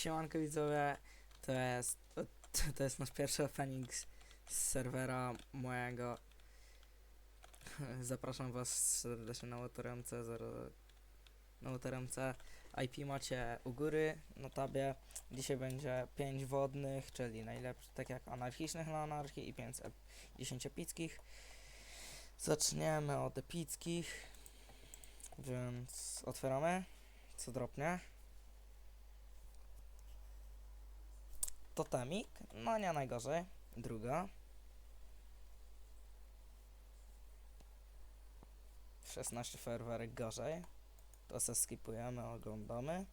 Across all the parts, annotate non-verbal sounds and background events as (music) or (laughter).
Siemanko widzowie, to jest, to jest nasz pierwszy opening z, serwera mojego. Zapraszam was serdecznie na 0, na. IP macie u góry na tabie. Dzisiaj będzie 5 wodnych, czyli najlepsze, tak jak anarchicznych na anarchii i 5 ep- 10 epickich. Zaczniemy od epickich, więc otwieramy, co dropnie. Totemik, no nie najgorzej. Druga. 16 fajerwerek gorzej. To se skipujemy, oglądamy.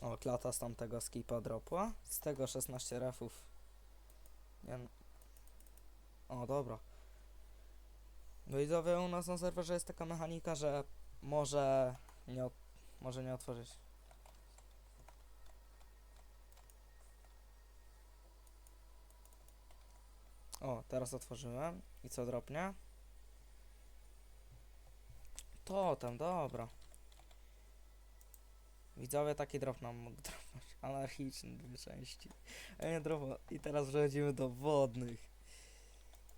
O, klata z tamtego skipa dropła. Z tego 16 refów. Nie O, dobra. Widzowie, u nas na serwerze jest taka mechanika, że może nie, może nie otworzyć. O, teraz otworzyłem. I co dropnie? To tam, dobra. Widzowie taki drop nam mógł (laughs) dropnąć. Anarchiczny dwie części. A nie dropo. I teraz przechodzimy do wodnych.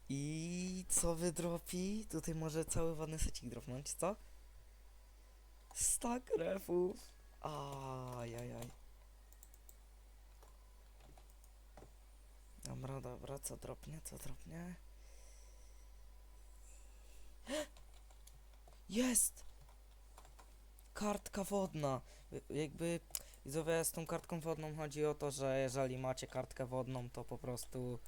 I co wydropi? Tutaj może cały wodny secik dropnąć, co? Stack refów. Ajajaj. Dobra, dobra, co dropnie, co dropnie? Jest! Kartka wodna. Jakby widzowie z tą kartką wodną chodzi o to, że jeżeli macie kartkę wodną, to po prostu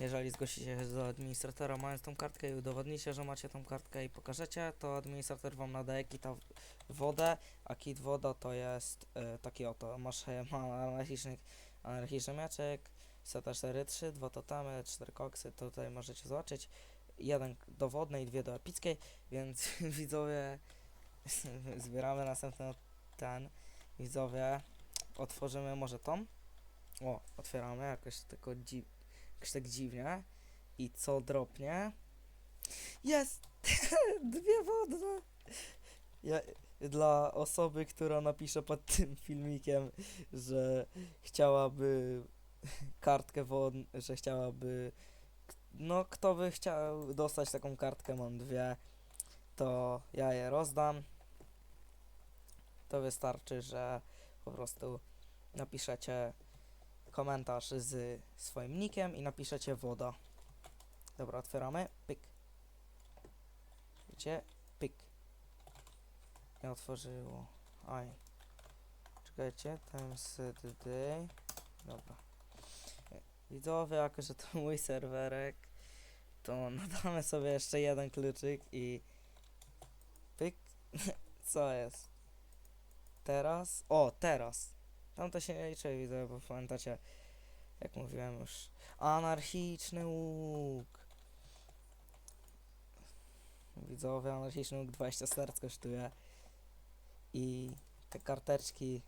jeżeli zgłosicie się do administratora mając tą kartkę i udowodnicie, że macie tą kartkę i pokażecie, to administrator wam nadaje kita wodę, a kit woda to jest y, taki oto, masz (laughs) ma anarchiczny, anarchiczny mieczek, seta 4-3, dwa totemy, cztery koksy, to tutaj możecie zobaczyć. Jeden do wodnej, dwie do epickiej, więc (laughs) widzowie (laughs) zbieramy następny ten. Widzowie otworzymy może tą. O, otwieramy jakoś tylko dzi jakoś tak dziwnie. I co dropnie? Jest! (laughs) Dwie wodne! Ja, dla osoby, która napisze pod tym filmikiem, że chciałaby (laughs) kartkę wodną, że chciałaby no kto by chciał dostać taką kartkę, mam dwie, to ja je rozdam. To wystarczy, że po prostu napiszecie komentarz z swoim nickiem i napiszecie woda. Dobra, otwieramy. Pyk. Widzicie? Pyk. Nie otworzyło. Aj. Czekajcie, times today. Dobra. Widzowie, jako że to (laughs) mój serwerek, to nadamy sobie jeszcze jeden kluczyk i pyk. (laughs) Co jest? Teraz? O, teraz. Tam to się nie liczy, widzę, bo pamiętacie, jak mówiłem już. Anarchiczny łuk. Widzowie, anarchiczny łuk 20 serc kosztuje. I te karteczki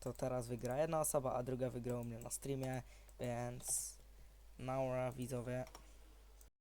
to teraz wygra jedna osoba, a druga wygra u mnie na streamie, więc Naura widzowie